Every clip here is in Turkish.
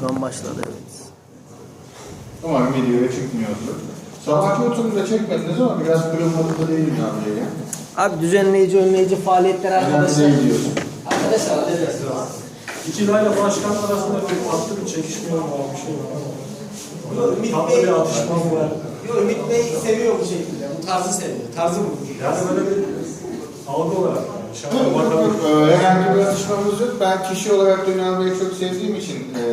Şu an başladı evet. Umarım videoya çıkmıyordur. Sabahki oturumda çekmediniz ama biraz kırılmadı da değil mi abi ya? Abi düzenleyici, önleyici faaliyetler arkadaşlar. Ne diyorsun? Arkadaşlar hallederiz. İki dayla başkan arasında bir tatlı bir çekişme var, bir şey var. Yok, Ümit Tatlı Bey, bir atışma var. Yok, Ümit Bey seviyor bu şekilde. Bu tarzı seviyor. Tarzı bu. Yani böyle bir algı olarak. Yani. Dışarıda bakalım. Yok, e, herhangi bir atışmamız yok. Ben kişi olarak Dünal Bey'i çok sevdiğim için e,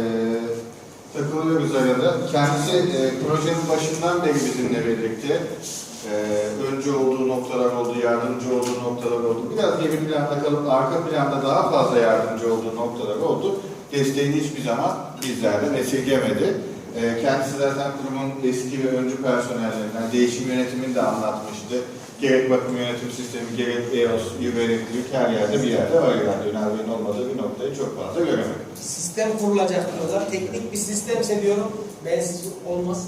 takılıyoruz arada. Kendisi e, projenin başından beri bizimle birlikte. E, önce olduğu noktalar oldu, yardımcı olduğu noktalar oldu. Biraz geri planda kalıp arka planda daha fazla yardımcı olduğu noktalar oldu. Desteğini hiçbir zaman bizlerden esirgemedi. E, kendisi zaten kurumun eski ve öncü personellerinden değişim yönetimini de anlatmıştı. Gerek bakım yönetim sistemi, gerek EOS, yöneticilik her yerde bir yerde var yani. Bey'in olmadığı bir noktayı çok fazla göremedim. Sistem kurulacak diyorlar. Teknik bir sistemse diyorum. Bensiz olmaz.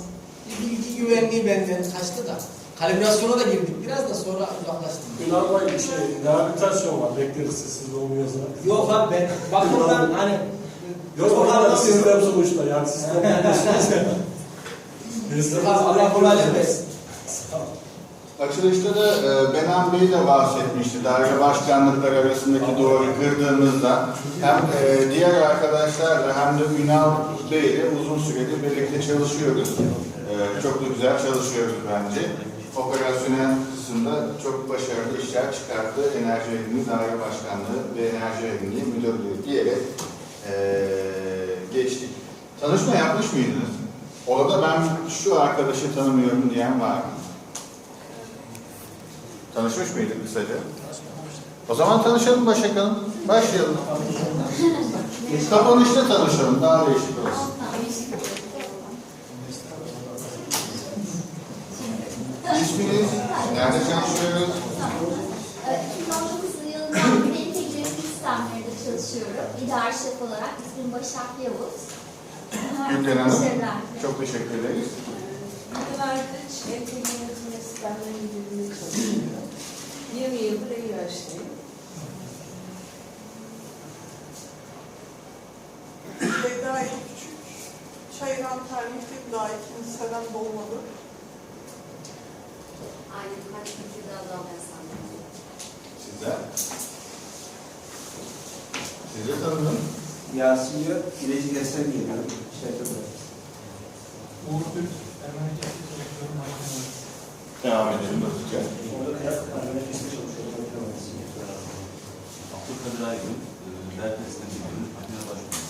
Bir bilgi güvenliği benden kaçtı da. Kalibrasyona da girdik. Biraz da sonra uzaklaştık. Ünal Bey bir şey, rehabilitasyon var. Bekleriz siz de olmuyorsa. Yok abi ben bakımdan hani Yok anlamıyorum. sistem sonuçta. Yani sistem. Sistem Allah kolaylık versin. Açılışta da e, Benan Bey de bahsetmişti. Daire başkanlıklar arasındaki duvarı kırdığımızda hem e, diğer arkadaşlarla hem de Ünal Bey ile uzun süredir birlikte çalışıyoruz. E, çok da güzel çalışıyoruz bence. Operasyonel kısımda çok başarılı işler çıkarttı. Enerji Verimliği Daire Başkanlığı ve Enerji Verimliği Müdürlüğü diyerek e, geçtik. Tanışma yapmış mıydınız? Orada ben şu arkadaşı tanımıyorum diyen var mı? Tanışmış mıydık kısaca? O zaman tanışalım Başak Hanım. Başlayalım. Kapanışta tanışalım. Daha değişik olsun. İsminiz? Nerede çalışıyoruz? 2019 yılından beri entegre sistemlerinde çalışıyorum. İdari şef olarak ismim Başak Yavuz. Gülden Hanım. Çok teşekkür ederiz. Üniversite Entegre Yönetim ve Sistemleri Müdürlüğü'nde çalışıyorum. 20 yıldır EİH'deyim. Beyda Küçük, Çayıran Termik'te daha ikinci senem dolmadı. Aynı kaç kültürde adam beslendim. Sizler? Sizi de tanıdım. Yasin Gök, İleci Destek geliyorum. Şirket olarak. Uğur Türk. Devam edelim hızlıca. Abdülkadir Aygün, dert esnetiyorum, makine başkanı.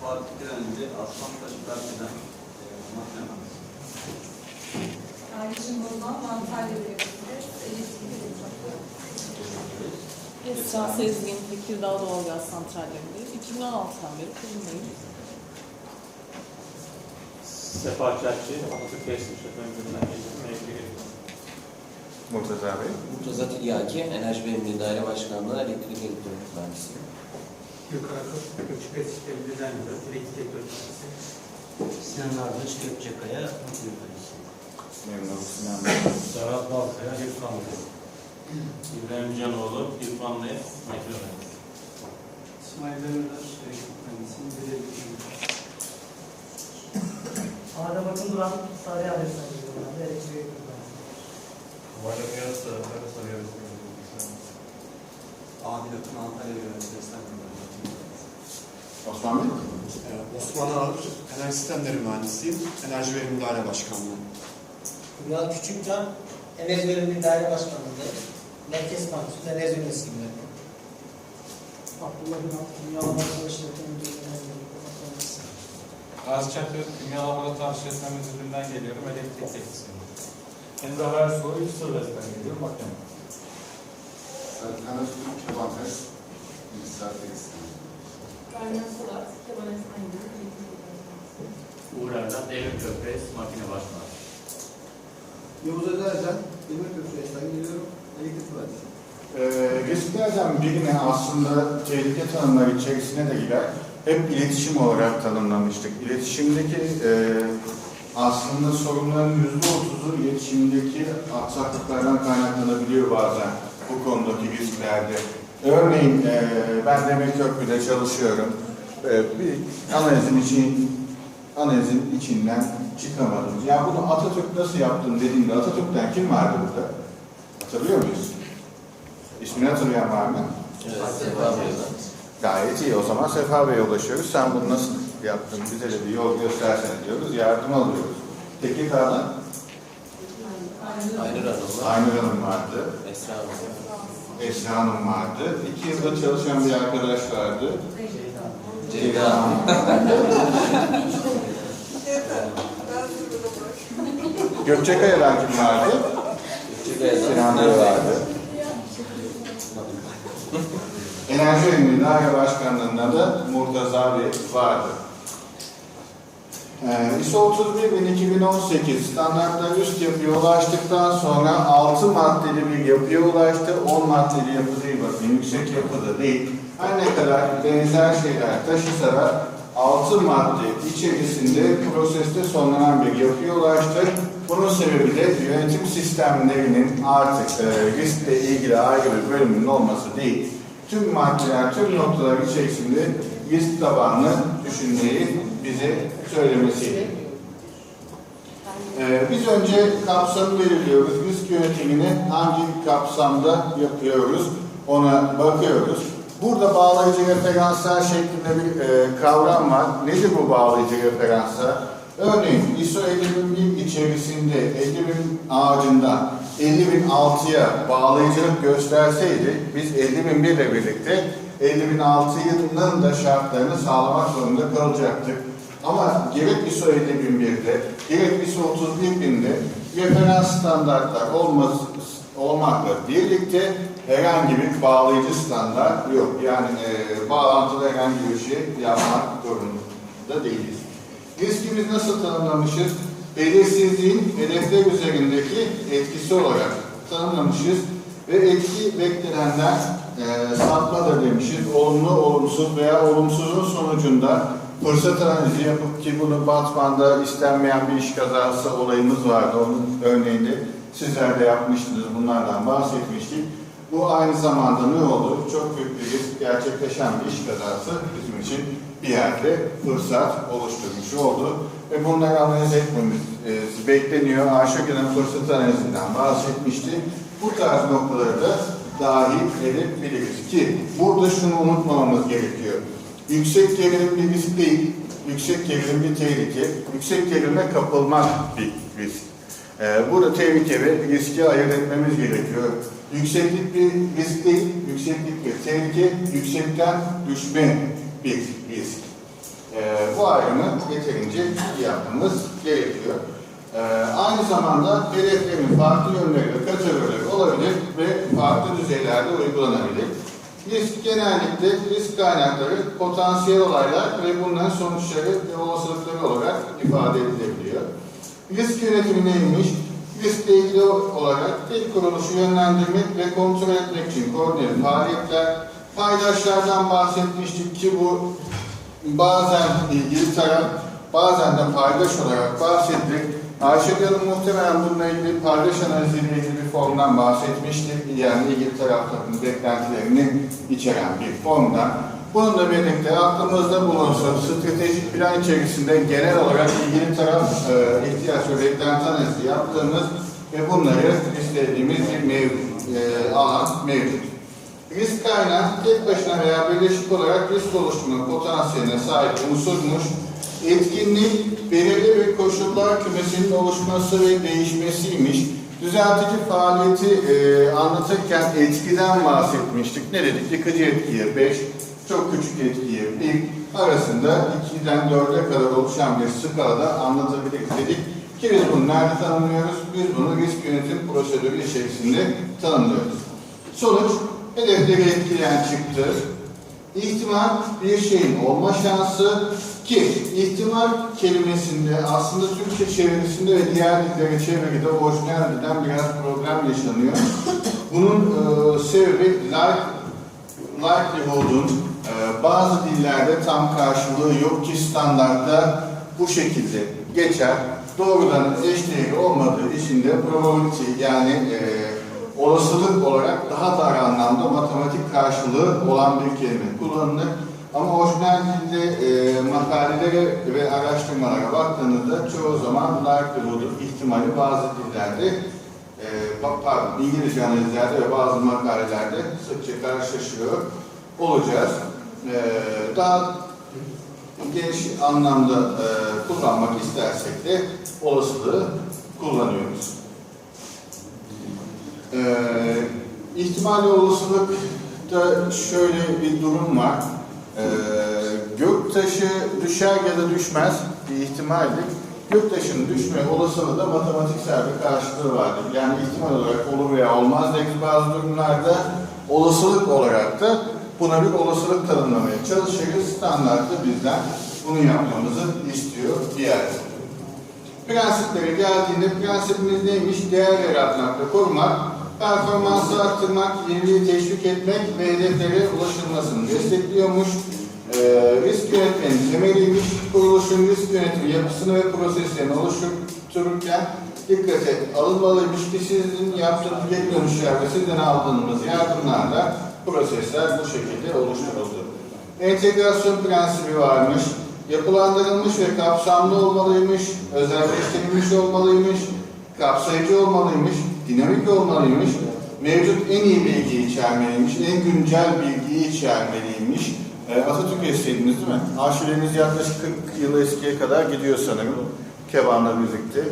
Fatih Direnci, Aslan Taşı Berkeden, makine. Ayrıca bundan Antalya. Esra Sezgin, Tekirdağ Doğalgaz Santralleri'ndeyiz. 2016'dan beri kurumdayım. Sefa Çerçi, Atatürk Teslim İşletme Müdürlüğü'nden geldim. Mevki Murtaza Bey. Murtaza Tilyaki, Enerji Verimliliği Daire Başkanlığı, Elektrik Elektronik Mühendisiyim. Gökhan Göçük Sistemi Düzen Müdürü, Elektrik Öğretmenisi. Sinan Ardıç, Gökçekaya, Makine Mühendisiyim. Memnun oldum Sinan Bey. Serhat Balkaya, İrfan Bey. İbrahim Canoğlu, İrfan Bey, makine mühendisi. İsmail Demirtaş, Elektrik Mühendisiyim. Belediye Adem Akın Duran, Sarıya Beslendim. Elektrik Muharrem Yaz, Karasarı Yarışma Adil Akın, Antalya Üniversitesi Sistem Osman Bey. Osman Ağır, Enerji Sistemleri Mühendisiyim, Enerji Verimli Daire Başkanlığı. Ünal Küçükcan, Enerji Verimliği Daire Başkanlığı'nda Merkez Kampüsü'nde enerji ben. Abdullah Ünal, Arkadaşlar Müdürlüğü'nden Gazi Çakır, Dünya Laboratuvar İşletme Müdürlüğü'nden geliyorum, elektrik teknisyeni. Emrah Ersoy, Sırves'ten geliyorum, makine mühendisi. Serkan Öztürk, Çoban Test. Bilgisayar Teknisyen. Kaynağı Salat, Kemal Esnay'ın elektrik üretimde. Uğur Erdem, Devlet Köprüs, makine başkanı. Yavuz Ödercan, Demir Köprüsü'nden geliyorum. Elektrik Mühendisiyim. Ee, risklerden birine aslında tehlike tanımları içerisine de girer. Hep iletişim olarak tanımlamıştık. İletişimdeki e, aslında sorunların yüzde otuzu iletişimdeki aksaklıklardan kaynaklanabiliyor bazen bu konudaki risklerde. Örneğin e, ben Demirköprü'de çalışıyorum. e, bir analizin için analizin içinden çıkamadım. Ya bunu Atatürk nasıl yaptın dediğimde Atatürk'ten kim vardı burada? Hatırlıyor muyuz? İsmini hatırlayan var mı? Evet. Gayet iyi. O zaman Sefa Bey'e ulaşıyoruz. Sen bunu nasıl yaptın? Bize de bir yol göstersene diyoruz. Yardım alıyoruz. Teknik Ağa'dan Aynur Hanım'la Aynur Hanım vardı. Esra Hanım. Esra Hanım vardı. İki yılda çalışan bir arkadaş vardı. Ceyda Hanım. Gökçekaya'dan kim vardı? Çıkaya'dan Sinan vardı. Enerji Ürünü Daire Başkanlığı'nda da Murtaza Bey vardı. Ee, ISO 31000 standartlar üst yapıya ulaştıktan sonra 6 maddeli bir yapıya ulaştı. 10 maddeli yapı değil bakın yüksek yapıda değil. Her ne kadar benzer şeyler taşısa da 6 madde içerisinde proseste sonlanan bir yapıya ulaştı. Bunun sebebi de yönetim sistemlerinin artık e, riskle ilgili ayrı bir bölümünün olması değil. Tüm maddeler, tüm noktalar içerisinde risk tabanlı düşünmeyi bize söylemesiydi. Ee, biz önce kapsamı belirliyoruz. Risk yönetimini hangi kapsamda yapıyoruz ona bakıyoruz. Burada bağlayıcı referanslar şeklinde bir e, kavram var. Nedir bu bağlayıcı referanslar? Örneğin ISO 50001 içerisinde 50.000 ağacından 50.006'ya bağlayıcılık gösterseydi biz 50.001 ile birlikte 50.006'nın da şartlarını sağlamak zorunda kalacaktık. Ama gerek ISO 50001'de gerek ISO 31000'de referans standartlar olması, olmakla birlikte herhangi bir bağlayıcı standart yok. Yani e, bağlantılı herhangi bir şey yapmak zorunda değiliz. Riskimiz nasıl tanımlamışız? Belirsizliğin hedefler üzerindeki etkisi olarak tanımlamışız ve etki beklenenden e, sapmadır demişiz. Olumlu, olumsuz veya olumsuzun sonucunda fırsat analizi yapıp ki bunu Batman'da istenmeyen bir iş kazası olayımız vardı. Onun örneğini sizler de yapmıştınız. Bunlardan bahsetmiştik. Bu aynı zamanda ne oldu? Çok büyük bir gerçekleşen bir iş kazası bizim için bir yerde fırsat oluşturmuş oldu. Ve bunları analiz etmemiz e, bekleniyor. Ayşegül'ün fırsat analizinden bahsetmişti. Bu tarz noktaları da dahil edebiliriz ki burada şunu unutmamamız gerekiyor. Yüksek gerilim bir risk değil, yüksek gerilim bir tehlike, yüksek gerilime kapılmak bir risk. Ee, burada tehlike ve riski ayırt etmemiz gerekiyor. Yükseklik bir risk değil, yükseklik bir tehlike, yüksekten düşme bir risk. Ee, bu ayrımı yeterince yapmamız gerekiyor. Ee, aynı zamanda hedeflerin farklı yönleri ve olabilir ve farklı düzeylerde uygulanabilir. Risk genellikle risk kaynakları, potansiyel olaylar ve bunların sonuçları ve olasılıkları olarak ifade edilebiliyor. Risk yönetimi neymiş? Riskle ilgili olarak bir kuruluşu yönlendirmek ve kontrol etmek için koordineli faaliyetler, paydaşlardan bahsetmiştik ki bu bazen ilgili taraf, bazen de paydaş olarak bahsettik. Ayşegül Hanım muhtemelen bununla ilgili paydaş analiziyle ilgili bir formdan bahsetmiştir. Yani ilgili tarafların beklentilerini içeren bir formdan. Bununla birlikte aklımızda bulunsun, stratejik plan içerisinde genel olarak ilgili taraf e, ihtiyaç ve beklenti yaptığımız ve bunları istediğimiz bir mevcut, e, alan mevcut. Risk kaynağı tek başına veya birleşik olarak risk oluşturma potansiyeline sahip unsurmuş. Etkinlik belirli bir koşullar kümesinin oluşması ve değişmesiymiş. Düzeltici faaliyeti e, anlatırken etkiden bahsetmiştik. Ne dedik? Yıkıcı etkiye 5, çok küçük etkiye 1 arasında 2'den 4'e kadar oluşan bir skalada anlatabiliriz dedik. Ki biz bunu nerede tanımlıyoruz? Biz bunu risk yönetim prosedürü içerisinde tanımlıyoruz. Sonuç, hedefleri etkileyen çıktı. İhtimal bir şeyin olma şansı ki ihtimal kelimesinde aslında Türkçe çevirisinde ve diğer dillere çeviride orijinal dilden biraz problem yaşanıyor. Bunun e, sebebi like, likelihood'un e, bazı dillerde tam karşılığı yok ki standartta bu şekilde geçer. Doğrudan eşdeğeri olmadığı için de probability yani e, olasılık olarak daha dar anlamda matematik karşılığı olan bir kelime kullanılır. Ama orijinalde e, makalelere ve araştırmalara baktığınızda çoğu zaman likelihood'un ihtimali bazı dillerde, e, pa- pardon İngilizce analizlerde ve bazı makalelerde sıkça karşılaşıyor olacağız. E, daha geniş anlamda e, kullanmak istersek de olasılığı kullanıyoruz. E, ihtimali olasılıkta şöyle bir durum var. E, göktaşı düşer ya da düşmez bir ihtimaldir. Göktaşının düşme olasılığı da matematiksel bir karşılığı vardır. Yani ihtimal olarak olur veya olmaz deriz bazı durumlarda. Olasılık olarak da buna bir olasılık tanımlamaya çalışırız. Standartta bizden bunu yapmamızı istiyor yerde. Prensiplere geldiğinde prensibimiz neymiş? Değer yaratmak ve korumak, performansı arttırmak, yeniliği teşvik etmek ve hedeflere ulaşılmasını destekliyormuş. Ee, risk yönetmenin temeliymiş. Kuruluşun risk yönetimi yapısını ve proseslerini oluştururken dikkate alınmalıymış ki sizin yaptığınız geri dönüşler ve sizden aldığınız yardımlarla prosesler bu şekilde oluşturuldu. Entegrasyon prensibi varmış yapılandırılmış ve kapsamlı olmalıymış, özelleştirilmiş olmalıymış, kapsayıcı olmalıymış, dinamik olmalıymış, mevcut en iyi bilgiyi içermeliymiş, en güncel bilgiyi içermeliymiş. E, Atatürk esneydiniz değil mi? Arşivlerimiz yaklaşık 40 yıl eskiye kadar gidiyor sanırım. Kebanla birlikte.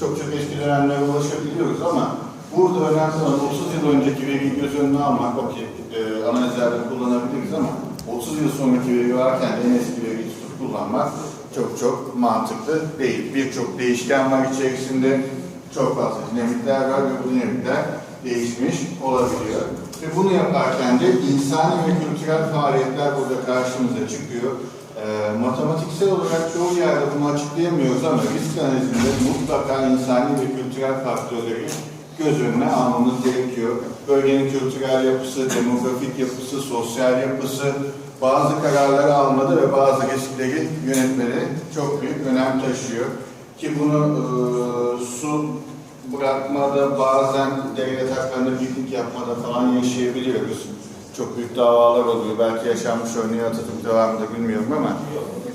Çok çok eski dönemlere ulaşabiliyoruz ama burada önemli olan 30 yıl önceki veriyi göz önüne almak, okey, e, analizlerde kullanabiliriz ama 30 yıl sonraki veri varken en eski veriyi tutup kullanmak çok çok mantıklı değil. Birçok değişken var içerisinde. Çok fazla dinamikler var ve bu dinamikler değişmiş olabiliyor. Ve bunu yaparken de insani ve kültürel faaliyetler burada karşımıza çıkıyor. Ee, matematiksel olarak çoğu yerde bunu açıklayamıyoruz ama risk analizinde mutlaka insani ve kültürel faktörleri göz önüne almamız gerekiyor. Bölgenin kültürel yapısı, demografik yapısı, sosyal yapısı, bazı kararları almada ve bazı riskleri yönetmede çok büyük önem taşıyor. Ki bunu e, su bırakmada bazen dere yataklarında piknik yapmada falan yaşayabiliyoruz. Çok büyük davalar oluyor. Belki yaşanmış örneği Atatürk devamında bilmiyorum ama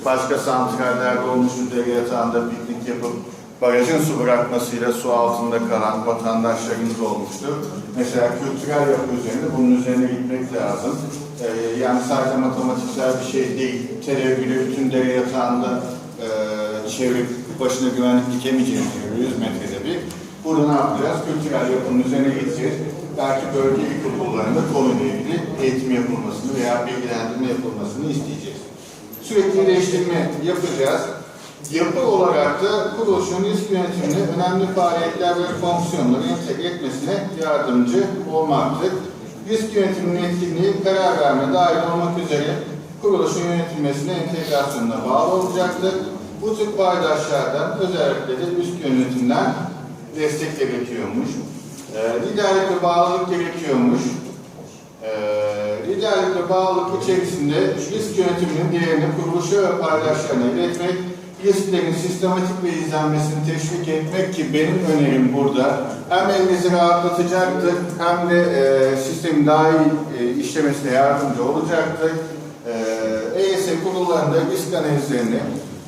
başka santrallerde olmuştu dere yatağında piknik yapıp barajın su bırakmasıyla su altında kalan vatandaşlarımız olmuştu. Mesela kültürel yapı üzerinde bunun üzerine gitmek lazım. Ee, yani sadece matematiksel bir şey değil. Televizyonu bütün dere yatağında e, çevirip başına güvenlik dikemeyeceğimiz gibi 100 metrede bir. Burada ne yapacağız? Kültürel yapının üzerine gideceğiz. Belki bölge ilkokullarında konuyla ilgili eğitim yapılmasını veya bilgilendirme yapılmasını isteyeceğiz. Sürekli iyileştirme yapacağız. Yapı olarak da kuruluşun risk yönetimine önemli faaliyetler ve fonksiyonları entegre etmesine yardımcı olmaktır. Risk yönetiminin etkinliği karar verme dahil olmak üzere kuruluşun yönetilmesine entegrasyonuna bağlı olacaktır. Bu tip paydaşlardan özellikle de üst yönetimden destek gerekiyormuş. E, liderlik ve bağlılık gerekiyormuş. E, liderlik ve bağlılık içerisinde risk yönetiminin değerini kuruluşa ve paydaşlarına iletmek, risklerin sistematik ve izlenmesini teşvik etmek ki benim önerim burada hem elinizi rahatlatacaktır hem de e, sistemin daha iyi e, işlemesine yardımcı olacaktır. E, EYS kurullarında risk analizlerini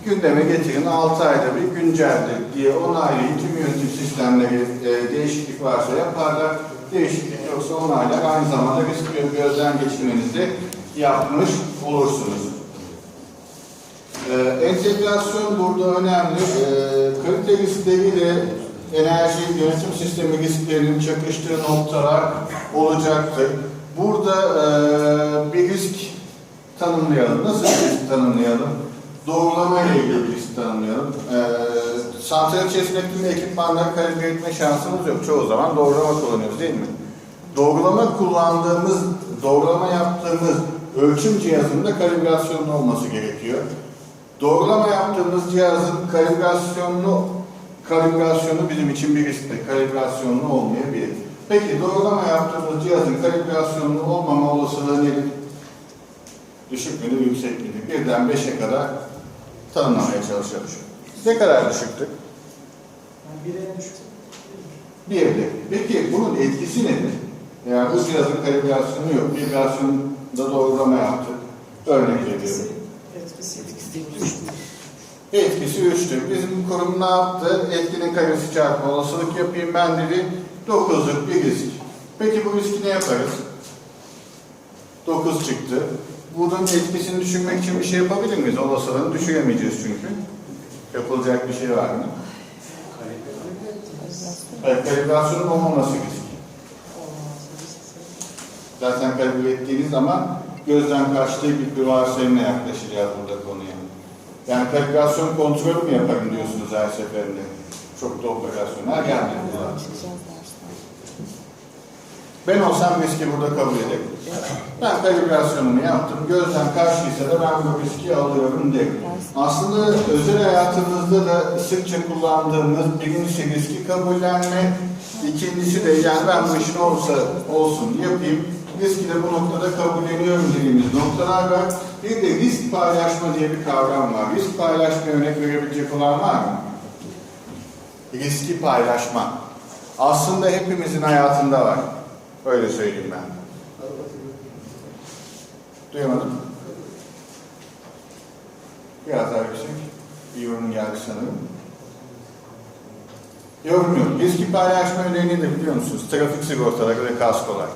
gündeme getirin 6 ayda bir günceldir diye onaylayın tüm yönetim sistemleri e, değişiklik varsa yaparlar. Değişiklik yoksa onaylar aynı zamanda risk gözden geçirmenizi yapmış olursunuz. Ee, entegrasyon burada önemli. Ee, kalite riskleriyle enerji yönetim sistemi risklerinin çakıştığı noktalar olacaktır. Burada e, bir risk tanımlayalım. Nasıl bir risk tanımlayalım? Doğrulama ile ilgili bir risk tanımlayalım. Ee, santral içerisindeki tüm ekipmanları kalibre etme şansımız yok. Çoğu zaman doğrulama kullanıyoruz değil mi? Doğrulama kullandığımız, doğrulama yaptığımız ölçüm cihazında kalibrasyonlu olması gerekiyor. Doğrulama yaptığımız cihazın kalibrasyonlu kalibrasyonu bizim için bir risktir. Kalibrasyonlu olmayabilir. Peki doğrulama yaptığımız cihazın kalibrasyonlu olmama olasılığı nedir? Düşük müdür, yüksek midir? Birden beşe kadar tanımlamaya çalışalım. Ne kadar düşüktür? Yani bire düştü. Birde. Peki bunun etkisi nedir? Yani bu cihazın kalibrasyonu yok. Vibrasyonda doğrulama yaptık. Örnek veriyorum. Etkisi. Etkisi 3'tür. Bizim kurum ne yaptı? Etkinin karesi çarpı olasılık yapayım ben dedi. 9'luk bir risk. Peki bu riski ne yaparız? 9 çıktı. Bunun etkisini düşürmek için bir şey yapabilir miyiz? Olasılığını düşüremeyeceğiz çünkü. Yapılacak bir şey var mı? Evet, kalibrasyonun olmaması risk. Zaten kalibre ettiğiniz zaman gözden kaçtığı bir varsayımla yaklaşacağız burada konuya. Yani kalibrasyon kontrolü mü yaparım diyorsunuz her seferinde? Çok da operasyonel gelmiyor. Ben olsam riski burada kabul ederim. Ben kalibrasyonumu yaptım. Gözden kaçtıysa da ben bu riski alıyorum derim. Aslında özel hayatımızda da sıkça kullandığımız birincisi riski kabullenme, ikincisi de yani ben bu işin olsa olsun yapayım, riski de bu noktada kabulleniyorum dediğimiz noktalar var. Bir de risk paylaşma diye bir kavram var. Risk paylaşma örnek verebilecek olan var mı? Riski paylaşma. Aslında hepimizin hayatında var. Öyle söyleyeyim ben. Duyamadım. Biraz daha yüksek. Bir yorum geldi sanırım. Yorum yok. Riski paylaşma örneği nedir biliyor musunuz? Trafik sigortaları ve kaskolar.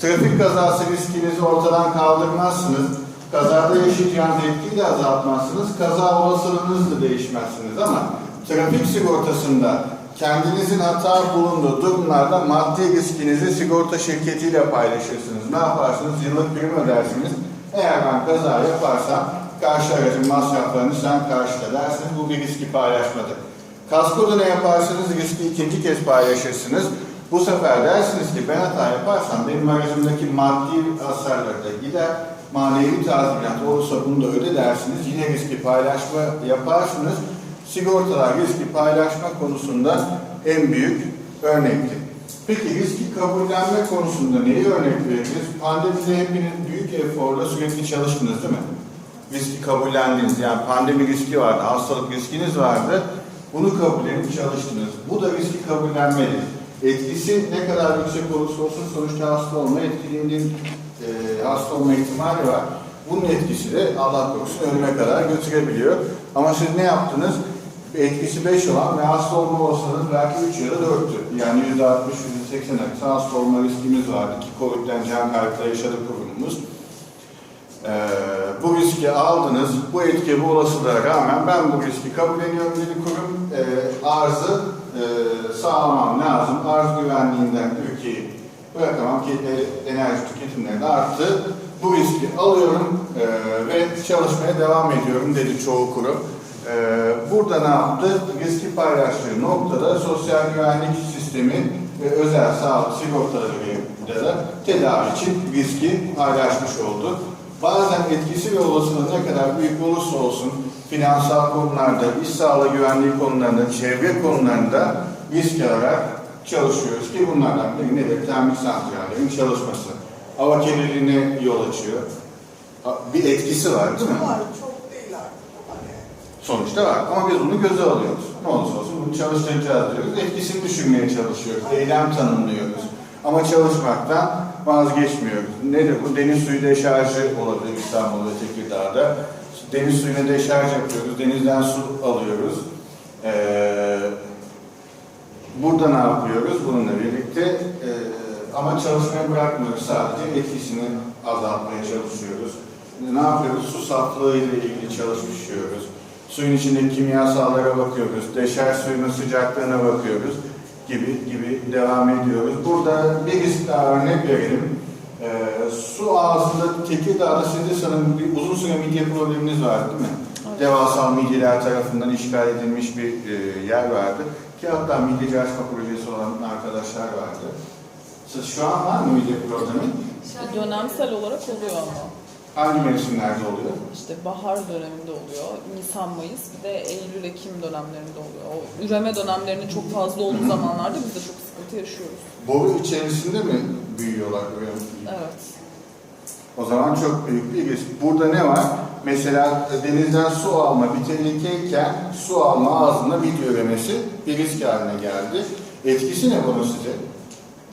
Trafik kazası riskinizi ortadan kaldırmazsınız. Kazada yaşayacağınız etkiyi de azaltmazsınız. Kaza olasılığınız da değişmezsiniz ama trafik sigortasında kendinizin hata bulunduğu durumlarda maddi riskinizi sigorta şirketiyle paylaşırsınız. Ne yaparsınız? Yıllık prim ödersiniz. Eğer ben kaza yaparsam karşı aracın masraflarını sen karşıla dersiniz. Bu bir riski paylaşmadır. Kaskoda ne yaparsınız? Riski ikinci kez paylaşırsınız. Bu sefer dersiniz ki ben hata yaparsam benim aracımdaki maddi hasarları da gider. Manevi tazminat olursa bunu da öde dersiniz. Yine riski paylaşma yaparsınız. Sigortalar riski paylaşma konusunda en büyük örnektir. Peki riski kabullenme konusunda neyi örnek veririz? Pandemide hepiniz büyük eforla sürekli çalıştınız değil mi? Riski kabullendiniz. Yani pandemi riski vardı, hastalık riskiniz vardı. Bunu kabullenip çalıştınız. Bu da riski kabullenmedir. Etkisi ne kadar yüksek olursa olsun sonuçta hasta olma etkinliğinin e, hasta olma ihtimali var. Bunun etkisi de Allah korusun ölüme kadar götürebiliyor. Ama siz ne yaptınız? Etkisi 5 olan ve hasta olma olasılığınız belki 3 ya da 4'tü. Yani %60, %80 arası hasta olma riskimiz vardı ki Covid'den can kaybı yaşadık kurumumuz. Ee, bu riski aldınız, bu etki, bu olasılığa rağmen ben bu riski kabulleniyorum dedi kurum. Ee, arzı e, sağlamam lazım. Arz güvenliğinden ülkeyi bırakamam ki e, enerji tüketimleri de arttı. Bu riski alıyorum e, ve çalışmaya devam ediyorum dedi çoğu kurum. E, burada ne yaptı? Riski paylaştığı noktada sosyal güvenlik sistemi ve özel sağlık sigortaları da tedavi için riski paylaşmış oldu. Bazen etkisi ve olasılığı ne kadar büyük olursa olsun finansal konularda, iş sağlığı güvenliği konularında, çevre konularında risk alarak çalışıyoruz ki bunlardan biri nedir? Termik santrallerin çalışması. Hava kirliliğine yol açıyor. Bir etkisi var değil mi? Var, çok değil artık. Hani Sonuçta var ama biz bunu göze alıyoruz. Ne olursa olsun bunu çalıştıracağız diyoruz. Etkisini düşürmeye çalışıyoruz. Eylem tanımlıyoruz. Ama çalışmaktan vazgeçmiyoruz. Nedir bu? Deniz suyu deşarjı olabilir İstanbul'da, Tekirdağ'da. Deniz suyuna deşarj yapıyoruz. Denizden su alıyoruz. Ee, burada ne yapıyoruz? Bununla birlikte e, ama çalışmayı bırakmıyoruz. Sadece etkisini azaltmaya çalışıyoruz. Ne yapıyoruz? Su saflığı ile ilgili çalışmışıyoruz. Suyun içindeki kimyasallara bakıyoruz. Deşarj suyunun sıcaklığına bakıyoruz gibi gibi devam ediyoruz. Burada bir risk daha örnek verelim. Su ağzında Tekirdağ'da sizde sanırım bir uzun süre midye probleminiz vardı değil mi? Devasal midyeler tarafından işgal edilmiş bir e, yer vardı. Ki hatta midyeci açma projesi olan arkadaşlar vardı. Siz şu an var mı midye problemi? Dönemsel olarak oluyor ama. Hangi mevsimlerde oluyor? İşte bahar döneminde oluyor. Nisan, Mayıs bir de Eylül, Ekim dönemlerinde oluyor. O üreme dönemlerinin çok fazla olduğu zamanlarda biz de çok sıkıntı yaşıyoruz. Boru içerisinde mi Böyle? Evet. O zaman çok büyük bir risk. Burada ne var? Mesela denizden su alma bir tehlikeyken su alma ağzında video üremesi bir risk haline geldi. Etkisi ne bunun size?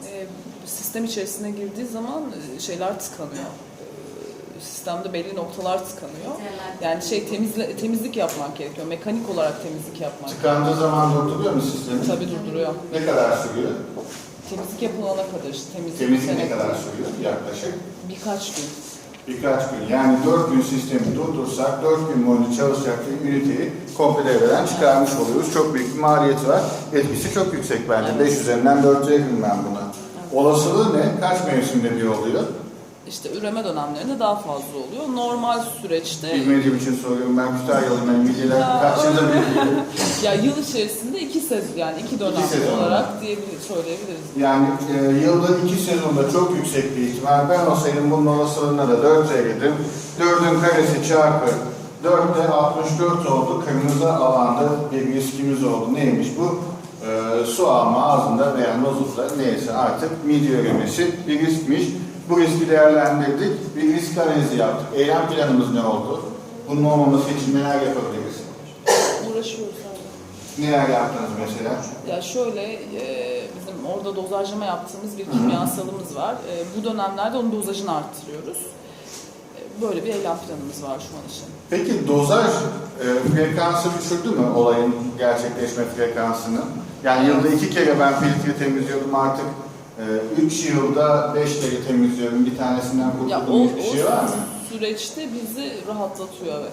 Ee, sistem içerisine girdiği zaman e, şeyler tıkanıyor. Ee, sistemde belli noktalar tıkanıyor. Yani şey temizle, temizlik yapmak gerekiyor. Mekanik olarak temizlik yapmak. Tıkandığı zaman durduruyor mu sistemi? Tabii durduruyor. Ne kadar sürüyor? Temizlik yapılana kadar işte temizlik. Temizlik ne kadar sürüyor yaklaşık? Birkaç gün. Birkaç gün. Yani 4 gün sistemi durdursak 4 gün boyunca çalışacak bir üniteyi komple devreden çıkarmış oluyoruz. Çok büyük bir maliyeti var. Etkisi çok yüksek bence. 5 üzerinden 4'e yakın ben buna. Olasılığı ne? Kaç mevsimde bir oluyor? İşte üreme dönemlerinde daha fazla oluyor. Normal süreçte Bilmediğim için soruyorum. Ben Kütahyalıyım. Benim bilgiler öyle. bir ya yıl içerisinde iki sezon yani iki dönem sezon olarak diyebilir, söyleyebiliriz. Yani e, yılda iki sezonda çok yüksek bir ihtimal. Ben olsaydım bunun olasılığına da 4 verirdim. 4'ün karesi çarpı 4'te 64 oldu. Kırmızı alanda bir riskimiz oldu. Neymiş bu? E, su alma ağzında veya nozulda neyse artık midye üremesi bir riskmiş. Bu riski değerlendirdik. Bir risk analizi yaptık. Eylem planımız ne oldu? Bunun olmaması için neler yapabiliriz? Uğraşıyoruz abi. Neler yaptınız mesela? Ya şöyle e, bizim orada dozajlama yaptığımız bir kimyasalımız var. E, bu dönemlerde onun dozajını arttırıyoruz. E, böyle bir eylem planımız var şu an için. Peki dozaj e, frekansı düşürdü mü olayın gerçekleşme frekansını? Yani yılda iki kere ben filtre temizliyordum artık. E, üç yılda beş kere temizliyorum. Bir tanesinden Ya o, kurtulduğum hiçbir şey var mı? süreçte bizi rahatlatıyor evet.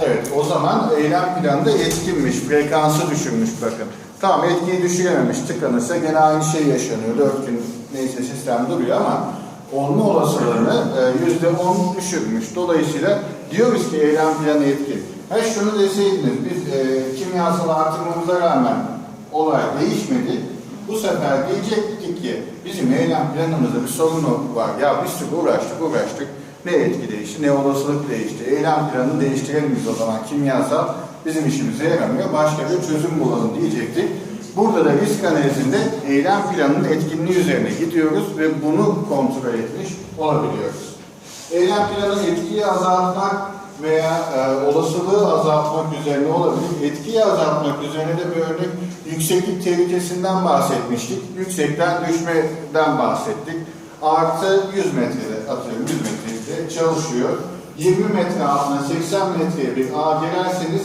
Evet, o zaman eylem planında etkinmiş, frekansı düşürmüş bakın. Tamam etkiyi düşürememiş, tıkanırsa gene aynı şey yaşanıyor. Dört gün neyse sistem duruyor ama olma olasılığını e, yüzde on düşürmüş. Dolayısıyla diyoruz ki eylem planı etkin. Ha şunu deseydiniz, biz e, kimyasal artırmamıza rağmen olay değişmedi. Bu sefer diyecektik ki bizim eylem planımızda bir sorun var. Ya bir sürü uğraştık uğraştık. Ne etki değişti ne olasılık değişti. Eylem planını değiştirelim biz o zaman. Kimyasal bizim işimize yaramıyor. Başka bir çözüm bulalım diyecektik. Burada da risk analizinde eylem planının etkinliği üzerine gidiyoruz ve bunu kontrol etmiş olabiliyoruz. Eylem planının etkiyi azaltmak veya e, olasılığı azaltmak üzerine olabilir. Etkiyi azaltmak üzerine de bir örnek yükseklik tehlikesinden bahsetmiştik. Yüksekten düşmeden bahsettik. Artı 100 metrede atıyorum 100 metrede çalışıyor. 20 metre altına 80 metreye bir ağ girerseniz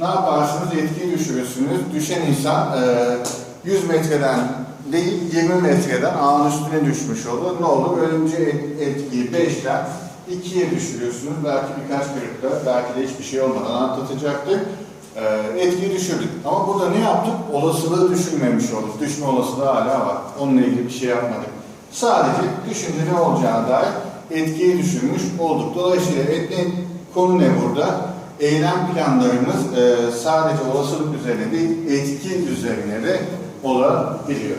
ne yaparsınız? Etkiyi düşürürsünüz. Düşen insan e, 100 metreden değil 20 metreden ağın üstüne düşmüş olur. Ne olur? Ölümcül et- etkiyi 5'ten 2'ye düşürüyorsunuz. Belki birkaç kırıkta, belki de hiçbir şey olmadan atlatacaktık. Ee, etkiyi düşürdük. Ama burada ne yaptık? Olasılığı düşürmemiş olduk. Düşme olasılığı hala var. Onunla ilgili bir şey yapmadık. Sadece düşünce ne olacağına dair etkiyi düşürmüş olduk. Dolayısıyla etki, konu ne burada? Eylem planlarımız e, sadece olasılık üzerine değil, etki üzerine de olabiliyor.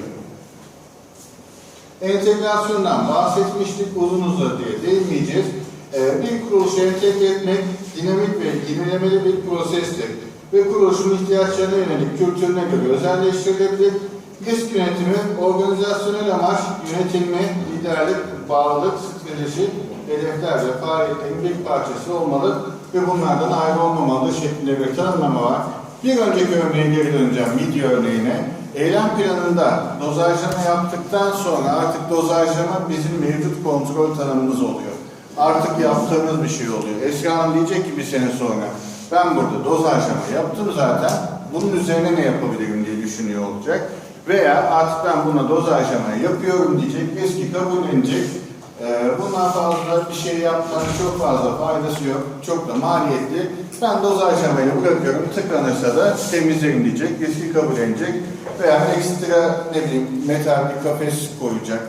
Entegrasyondan bahsetmiştik, uzun uzadıya değinmeyeceğiz. Ee, bir kuruluşu entegre etmek dinamik ve ivmelemeli bir prosestir ve kuruluşun ihtiyaçlarına yönelik kültürüne göre özelleştirilebilir. Risk yönetimi, organizasyonel amaç, yönetilme, liderlik, bağlılık, strateji, hedefler ve faaliyetlerin bir parçası olmalı ve bunlardan ayrı olmamalı şeklinde bir tanımlama var. Bir önceki örneğe geri döneceğim, video örneğine. Eylem planında dozajlama yaptıktan sonra artık dozajlama bizim mevcut kontrol tanımımız oluyor. Artık yaptığımız bir şey oluyor. Esra Hanım diyecek ki bir sene sonra ben burada dozajlama yaptım zaten bunun üzerine ne yapabilirim diye düşünüyor olacak. Veya artık ben buna dozajlama yapıyorum diyecek, riski kabullenecek. Ee, bundan fazla bir şey yapmanın çok fazla faydası yok, çok da maliyetli. Ben dozajlamayı bırakıyorum, tıkanırsa da temizlerim diyecek, riski kabullenecek. Veya ekstra ne bileyim metal bir kafes koyacak.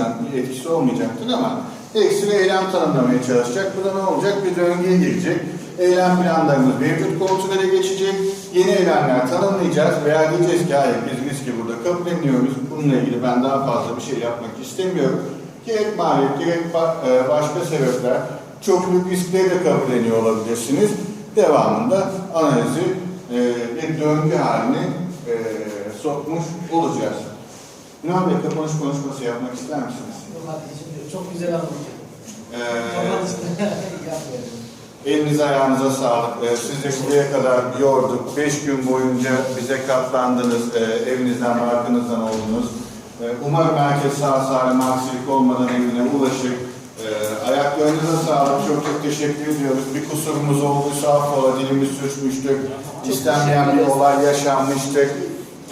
An, bir etkisi olmayacaktır ama ekstra eylem tanımlamaya çalışacak. Bu da ne olacak? Bir döngüye girecek. Eylem planlarımız mevcut kontrole geçecek. Yeni eylemler tanımlayacağız veya diyeceğiz ki hayır biz riski burada kabulleniyoruz. Bununla ilgili ben daha fazla bir şey yapmak istemiyorum. Gerek maliyet, gerek e, başka sebepler, çok büyük riskleri de kabulleniyor olabilirsiniz. Devamında analizi e, bir döngü haline e, sokmuş olacağız. Ünal Bey kapanış konuşması yapmak ister misiniz? Çok güzel anlatıyor. Ee. Elinize ayağınıza sağlık. Ee, siz de buraya kadar yorduk. Beş gün boyunca bize katlandınız. Ee, evinizden, barkınızdan oldunuz. Ee, umarım herkes sağ salim aksilik olmadan evine ulaşır. Ee, ayaklarınıza sağlık. Çok çok teşekkür ediyoruz. Bir kusurumuz olduysa affola dilimiz sürçmüştük. İstenmeyen bir olay yaşanmıştık.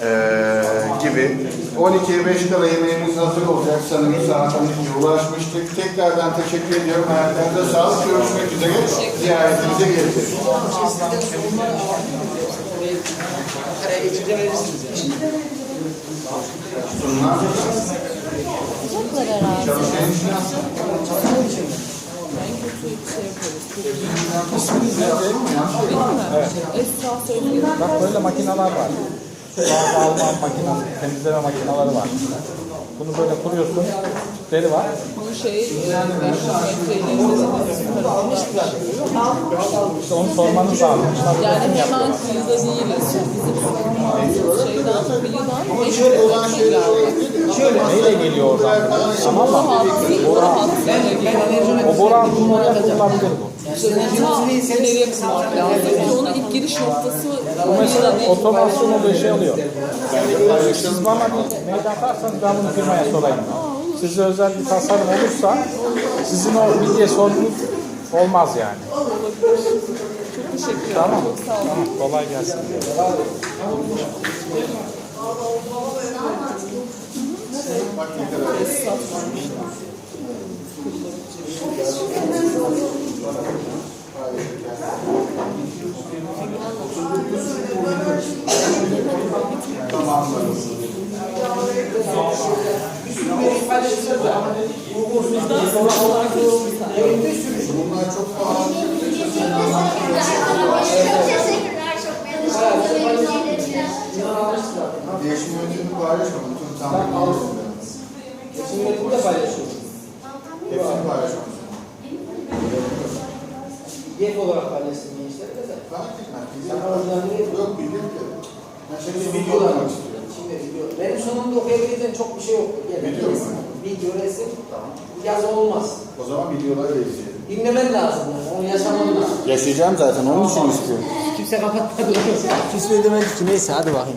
Ee, gibi. 12'ye 5 kala yemeğimiz hazır olacak. Sanırım saat 12'ye ulaşmıştık. Tekrardan teşekkür ediyorum. Ayaklarınıza sağlık. Görüşmek üzere. Ziyaretinize geleceğiz. Sunumlar. Herhalde. Çalışan için. İsminiz ne? Evet. Bak böyle makineler var. Gaz alma makinesi, temizleme makineleri var. Bunu böyle kuruyorsun. Deri var. Bu şey 500 metre ileride İşte onu sormanız lazım. Yani hemen kıyıda değiliz. Bizim şeyden, kıyıdan 500 metre ileride. neyle geliyor oradan? Tamam mı? Geliyor. O hattının oraya kurulabilir bu. Kurmak lazım. Onun ilk giriş noktası Bu mesela kıyıda değil. otomasyon oluyor şey oluyor. Siz bana bir mail atarsanız ben bunu firmaya sorayım. Size özel bir tasarım olursa sizin o bilgiye sorunuz olmaz yani. Çok teşekkür ederim. Tamam. Tamam. Kolay gelsin. Bak ne kadar. Bunlar çok pahalı. Çok teşekkürler. Çok memnun oldum. Değişim yöntemini paylaşma. Bütün tam biliyorsun. Kesinlikle burada paylaşıyoruz. Hepsini paylaşma. Yek olarak paylaşsın gençler de. Fark etmez. Bizim Sen orijinalini Yok bildim ki. Ben şimdi Şimdi video videolar olmak istiyorum. Şimdi video. Benim sonunda okuyabileceğin çok bir şey yok. Yani Video mu? resim, Video, resim. Yazı olmaz. O zaman videoları da izleyelim. Dinlemen lazım yani. Onu yaşaman Yaşayacağım zaten onun için istiyorum. Kimse kapatmadı. Küsme demedik ki neyse hadi bakayım.